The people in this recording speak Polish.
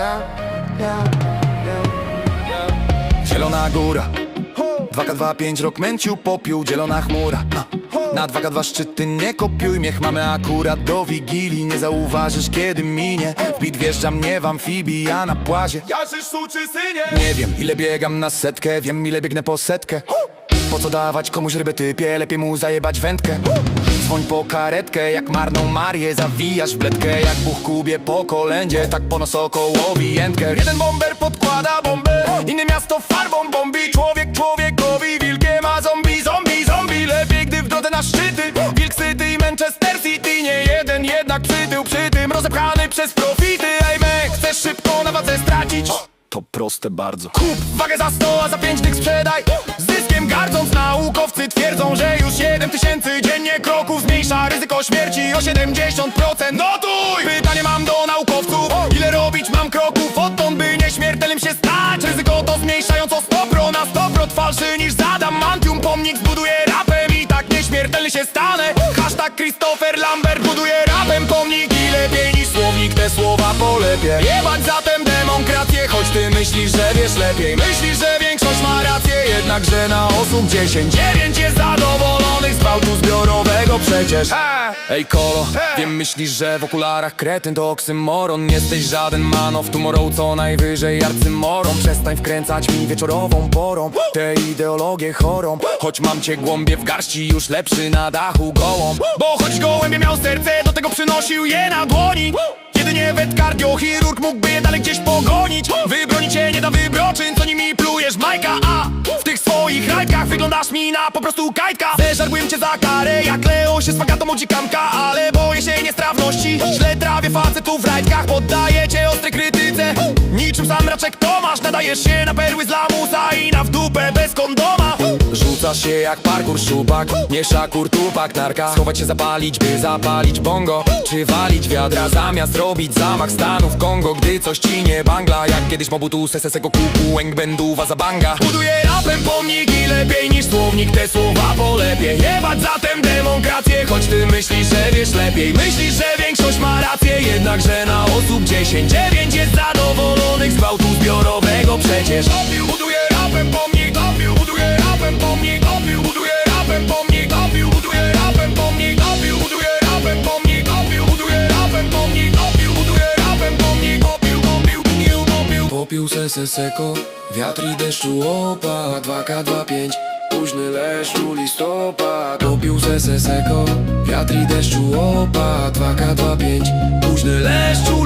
yeah, yeah, yeah. Zielona góra. 2K25 rok męciu popiół, zielona chmura. Na 2K2 szczyty nie kopiuj Miech mamy akurat do wigilii. Nie zauważysz kiedy minie. Wbit wjeżdża mnie w amfibii, ja na płazie. Suczy synie. Nie wiem ile biegam na setkę Wiem ile biegnę po setkę. Po co dawać komuś rybę typie? Lepiej mu zajebać wędkę Dzwoń po karetkę Jak marną Marię Zawijasz w bledkę. Jak Bóg kubie po kolędzie Tak po nosokołowi jętkę. Jeden bomber podkłada bombę Inne miasto farbą bombi. Człowiek człowiekowi wilkiem A zombie, zombie, zombie. Lepiej gdy w drodze na szczyty Wilk City i Manchester City. Nie jeden jednak przytył przy tym Rozepchany przez profity. Ej me, chcesz szybko na wadze stracić? To proste bardzo. Kup wagę za 100, a za 5 tych sprzedaj. Z zyskiem gardząc naukowcy twierdzą, że już 7 tysięcy dziennie kroków Zmniejsza ryzyko śmierci o 70% Notuj! Pytanie mam do naukowców Ile robić mam kroków? Odtąd, by nieśmiertelnym się stać Ryzyko to zmniejszając o 100 pro na 100 pro Falszy niż zadam. Mantium Pomnik zbuduję rapem i tak nieśmiertelny się stanę. Hashtag Christopher Lambert buduje rapem pomnik I lepiej niż słownik te słowa polepie. Jebać zatem demokrację, choć ty myślisz, że wiesz lepiej. Myślisz, że większość ma rację, jednakże na osób 10 9 jest zadowolonych z gwałtu zbiorowego przecież. Ej kolo, wiem myślisz, że w okularach kretyn to oksymoron. Jesteś żaden man of tomorrow, co najwyżej arcymoron. Przestań wkręcać mi wieczorową porą. Tę ideologię chorą. Choć mam cię głąbie w garści, już lepszy na dachu gołą. Bo choć gołębie miał serce, do tego przynosił je na dłoni. Jedynie wet kardiochirurg mógłby je dalej gdzieś pogonić. Wybronić cię nie da wybroczyn, co nimi plujesz Majka tych swoich rajkach wyglądasz mi na po prostu kajtka. Zeżarłbym cię za karę, jak Leo się z fagatą ucikamka Ale boję się niestrawności, źle trawię facetów w rajkach Poddaję cię ostrej krytyce, niczym sam raczek Tomasz Nadajesz się na perły z lamusa i na w dupę bez kondoma. Rzucasz się jak parkour szupak, nie szakur tupak narka. Schować się zapalić, by zapalić bongo Czy walić wiadra zamiast robić zamach stanu w Kongo Gdy coś ci nie bangla, jak kiedyś Mobutu Sesesego kuku, będuwa za banga. Buduję rapem pomnik i lepiej niż słownik te słowa polepie Jebać zatem demokrację, choć ty myślisz, że wiesz lepiej. Myślisz, że większość ma rację, jednakże na osób 10 9 jest zadowolonych z gwałtu opił Popił se se seko, wiatr i deszczu opa 2K25, późny leszczu listopad Popił se se seko, wiatr i deszczu opa 2K25, późny leszczu